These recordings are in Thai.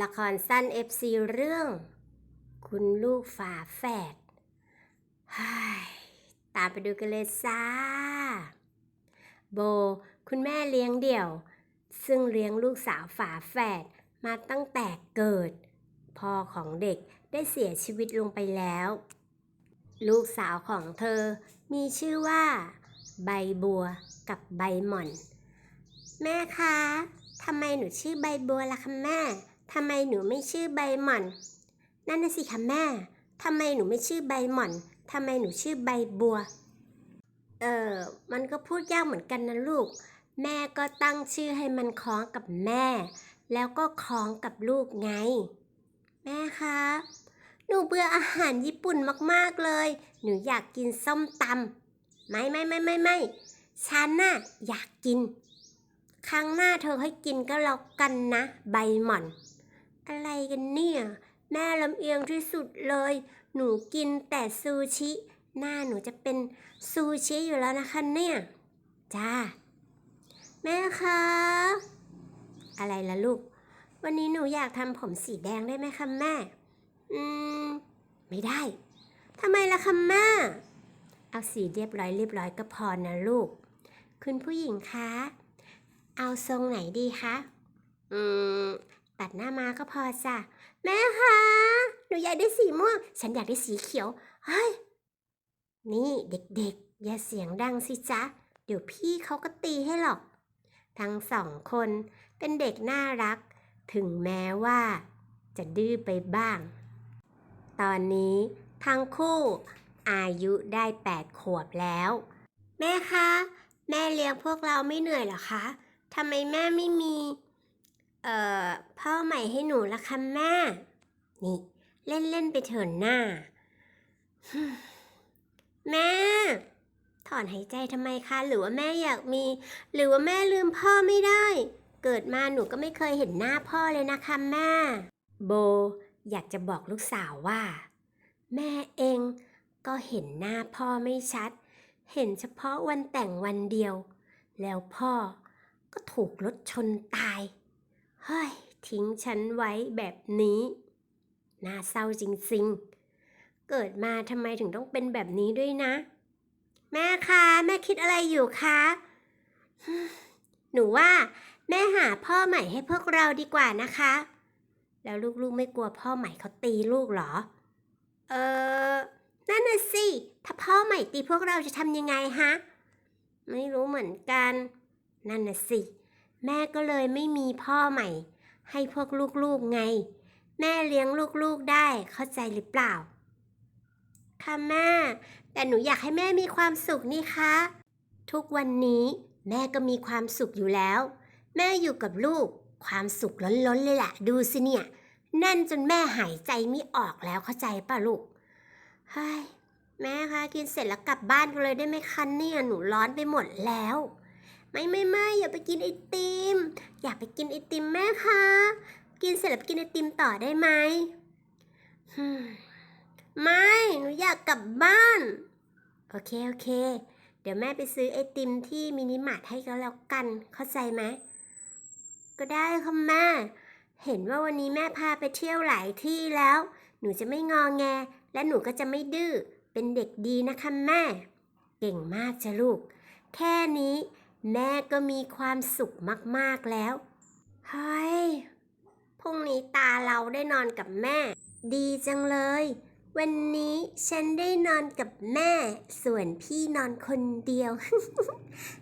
ละครสั้น FC เรื่อง คุณลูกฝาแฝดตามไปดูกันเลยจ้า โบ คุณแม่เลี้ยงเดี่ยว ซึ่งเลี้ยงลูกสาวฝาแฝดมาตั้งแต่เกิด พ่อของเด็กได้เสียชีวิตลงไปแล้ว ลูกสาวของเธอมีชื่อว่า ใบบัวกับใบหม่อน แม่คะทำไมหนูชื่อใบบัวล่ะคะแม่ ทำไมหนูไม่ชื่อใบหม่อน นั่นน่ะสิคะแม่ ทำไมหนูไม่ชื่อใบหม่อน ทำไมหนูชื่อใบบัว เออ มันก็พูดยากเหมือนกันนะลูก แม่ก็ตั้งชื่อให้มันคล้องกับแม่ แล้วก็คล้องกับลูกไง แม่คะ หนูเบื่ออาหารญี่ปุ่นมากๆเลย หนูอยากกินส้มตำไม่ไม่ไม่ไม่ไม่ฉันน่ะอยากกิน ครั้งหน้าเธอให้กินก็แล้วกันนะ ใบหม่อน อะไรกันเนี่ย แม่ลำเอียงที่สุดเลย หนูกินแต่ซูชิ หน้าหนูจะเป็นซูชิอยู่แล้วนะคะเนี่ย จ้า แม่คะ อะไรล่ะลูก วันนี้หนูอยากทำผมสีแดงได้ไหมคะแม่ อืม ไม่ได้ ทำไมล่ะคะแม่ เอาสีเรียบร้อยเรียบร้อยก็พอนะลูก คุณผู้หญิงคะ เอาทรงไหนดีคะ อืม ตัดหน้ามาก็พอจ้ะแม่คะหนูอยากได้สีม่วง ฉันอยากได้สีเขียวเฮ้ยนี่เด็กๆ อย่าเสียงดังสิจ๊ะ เดี๋ยวพี่เขาก็ตีให้หรอก ทั้งสองคนเป็นเด็กน่ารัก ถึงแม้ว่า จะดื้อไปบ้าง ตอนนี้ทั้งคู่อายุได้แปดขวบแล้ว แม่คะ แม่เลี้ยงพวกเราไม่เหนื่อยหรอคะทำไมแม่ไม่มี เอ่อพ่อใหม่ให้หนูละคะแม่ นี่ เล่นเล่นๆไปเถินหน้า แม่ ถอนหายใจทำไมคะ หรือว่าแม่อยากมี หรือว่าแม่ลืมพ่อไม่ได้ เกิดมาหนูก็ไม่เคยเห็นหน้าพ่อเลยนะคะแม่ โบ อยากจะบอกลูกสาวว่า แม่เองก็เห็นหน้าพ่อไม่ชัด เห็นเฉพาะวันแต่งวันเดียว แล้วพ่อก็ถูกรถชนตาย เฮ้ย ทิ้งฉันไว้แบบนี้ น่าเศร้าจริงๆ เกิดมาทำไมถึงต้องเป็นแบบนี้ด้วยนะ แม่คะแม่คิดอะไรอยู่คะหนูว่า แม่หาพ่อใหม่ให้พวกเราดีกว่านะคะ แล้วลูกๆไม่กลัวพ่อใหม่เขาตีลูกหรอ เออนั่นน่ะสิ ถ้าพ่อใหม่ตีพวกเราจะทำยังไงฮะ ไม่รู้เหมือนกัน นั่นน่ะสิ แม่ก็เลยไม่มีพ่อใหม่ ให้พวกลูกๆไง แม่เลี้ยงลูกๆได้เข้าใจหรือเปล่า ค่ะแม่ แต่หนูอยากให้แม่มีความสุขนี่คะ ทุกวันนี้แม่ก็มีความสุขอยู่แล้ว แม่อยู่กับลูก ความสุขล้นๆเลยแหละดูสิเนี่ยแน่นจนแม่หายใจไม่ออกแล้วเข้าใจป่ะลูกเฮ้ยแม่คะกินเสร็จแล้วกลับบ้านกันเลยได้ไหมคะเนี่ยหนูร้อนไปหมดแล้ว ไม่ไม่ไม่อย่าไปกินไอติม อยากไปกินไอติมแม่คะ กินเสร็จแล้วไปกินไอติมต่อได้ไหมไม่ หนูอยากกลับบ้าน โอเค โอเค เดี๋ยวแม่ไปซื้อไอติมที่มินิมาร์ทให้ก็แล้วกัน เข้าใจไหม ก็ได้ค่ะแม่ เห็นว่าวันนี้แม่พาไปเที่ยวหลายที่แล้ว หนูจะไม่งอแง และหนูก็จะไม่ดื้อ เป็นเด็กดีนะคะแม่ เก่งมากจ้ะลูก แค่นี้ แม่ก็มีความสุขมากๆแล้ว เฮ้ย พรุ่งนี้ตาเราได้นอนกับแม่ ดีจังเลย วันนี้ฉันได้นอนกับแม่ ส่วนพี่นอนคนเดียว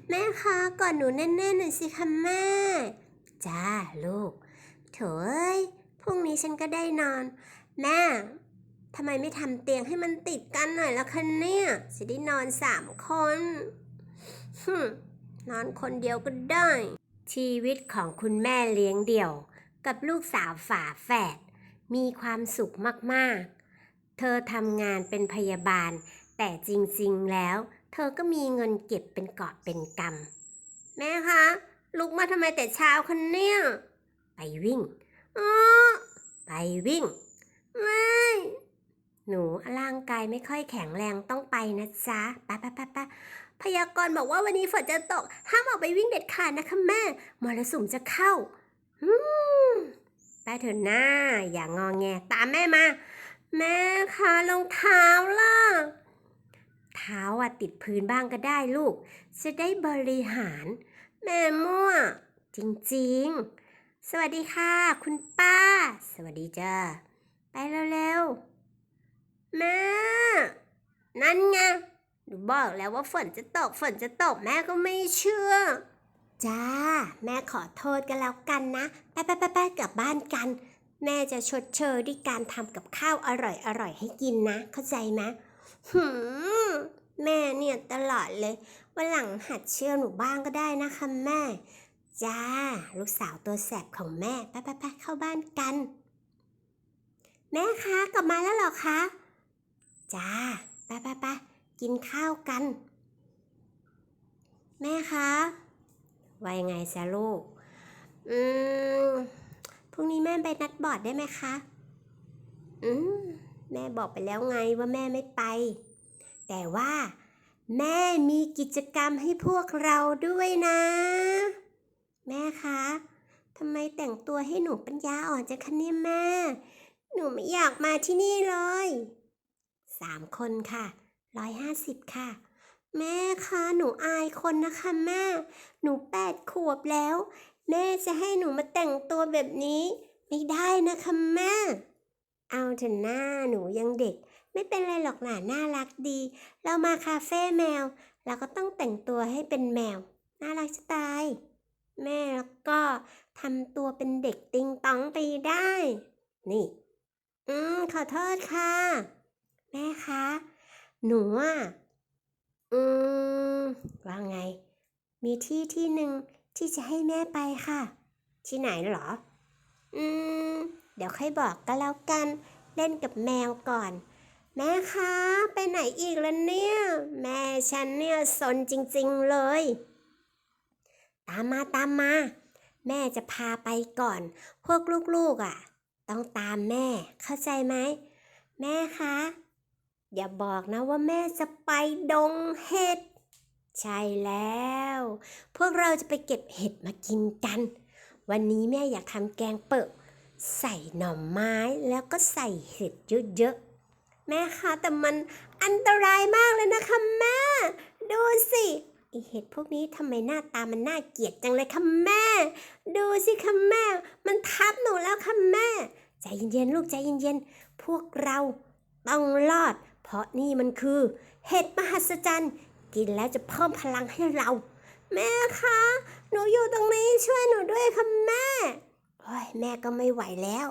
แม่คะก่อนหนูแน่ๆหน่อยสิคะแม่ จ้าลูกโถอ้ยพรุ่งนี้ฉันก็ได้นอน แม่ทำไมไม่ทำเตียงให้มันติดกันหน่อยละคะเนี่ย จะได้นอนสามคนฮึม นอนคนเดียวก็ได้ ชีวิตของคุณแม่เลี้ยงเดี่ยว กับลูกสาวฝาแฝดมีความสุขมากๆ เธอทำงานเป็นพยาบาล แต่จริงๆ แล้ว เธอก็มีเงินเก็บเป็นกอบเป็นกำแม่คะลุกมาทำไมแต่เช้าคะเนี่ย ไปวิ่งอ๋อไปวิ่ง ไม่ หนูร่างกายไม่ค่อยแข็งแรงต้องไปนะจ๊ะปไปไปไป พยากรณ์บอกว่าวันนี้ฝนจะตก ห้ามออกไปวิ่งเด็ดขาดนะคะแม่ มรสุมจะเข้าอืมไปเถอะหน้าอย่างงอแง ตามแม่มา แม่คะรองเท้าล่ะ เท้าอะติดพื้นบ้างก็ได้ลูก จะได้บริหาร แม่มั่ว จริงๆ สวัสดีค่ะ คุณป้า สวัสดีจ้าไปเร็วๆ แม่ นั่นไง หนูบอกแล้วว่าฝนจะตกฝนจะตกแม่ก็ไม่เชื่อ จ้า แม่ขอโทษกันแล้วกันนะ ไปไปไปไปกลับบ้านกัน แม่จะชดเชยด้วยการทำกับข้าวอร่อยอร่อยให้กินนะ เข้าใจไหมหืมแม่เนี่ยตลอดเลยวันหลังหัดเชื่อหนูบ้างก็ได้นะคะแม่ จ้า ลูกสาวตัวแสบของแม่ไปไปไปเข้าบ้านกัน แม่คะกลับมาแล้วหรอคะ จ้าไปไปไป กินข้าวกัน แม่คะว่ายังไงซะลูก อืม พรุ่งนี้แม่ไปนัดบอร์ดได้ไหมคะ อืม แม่บอกไปแล้วไงว่าแม่ไม่ไป แต่ว่า แม่มีกิจกรรมให้พวกเราด้วยนะ แม่คะทำไมแต่งตัวให้หนูปัญญาอ่อนจังคะเนี่ยแม่ หนูไม่อยากมาที่นี่เลย สามคนค่ะ ร้อยห้าสิบค่ะ แม่คะหนูอายคนนะคะแม่ หนูแปดขวบแล้ว แม่จะให้หนูมาแต่งตัวแบบนี้ ไม่ได้นะคะแม่ เอาเถอะหน้าหนูยังเด็ก ไม่เป็นไรหรอกหนาน่ารักดี เรามาคาเฟ่แมว เราก็ต้องแต่งตัวให้เป็นแมว น่ารักจะตาย แม่แล้วก็ทำตัวเป็นเด็กติงตองไปได้ นี่ อืมขอโทษค่ะ แม่คะ หนูอะ อืม ว่าไง มีที่ที่หนึ่งที่จะให้แม่ไปค่ะ ที่ไหนหรอ อืม เดี๋ยวค่อยบอกก็แล้วกัน เล่นกับแมวก่อน แม่คะ ไปไหนอีกแล้วเนี่ย แม่ฉันเนี่ยสนจริงๆเลย ตามมาตามมา แม่จะพาไปก่อน พวกลูกๆอะ ต้องตามแม่ เข้าใจไหม แม่คะ อย่าบอกนะว่าแม่จะไปดงเห็ด ใช่แล้ว พวกเราจะไปเก็บเห็ดมากินกัน วันนี้แม่อยากทำแกงเปิดใส่หน่อไม้แล้วก็ใส่เห็ดเยอะๆ แม่คะแต่มันอันตรายมากเลยนะคะแม่ ดูสิไอเห็ดพวกนี้ทำไมหน้าตามันน่าเกลียดจังเลยคะแม่ ดูสิคะแม่ มันทับหนูแล้วค่ะแม่ ใจเย็นๆลูกใจเย็นๆ พวกเราต้องรอด เพราะนี่มันคือเห็ดมหัศจรรย์ กินแล้วจะเพิ่มพลังให้เรา แม่คะ หนูอยู่ตรงนี้ช่วยหนูด้วยค่ะแม่โอ้ยแม่ก็ไม่ไหวแล้ว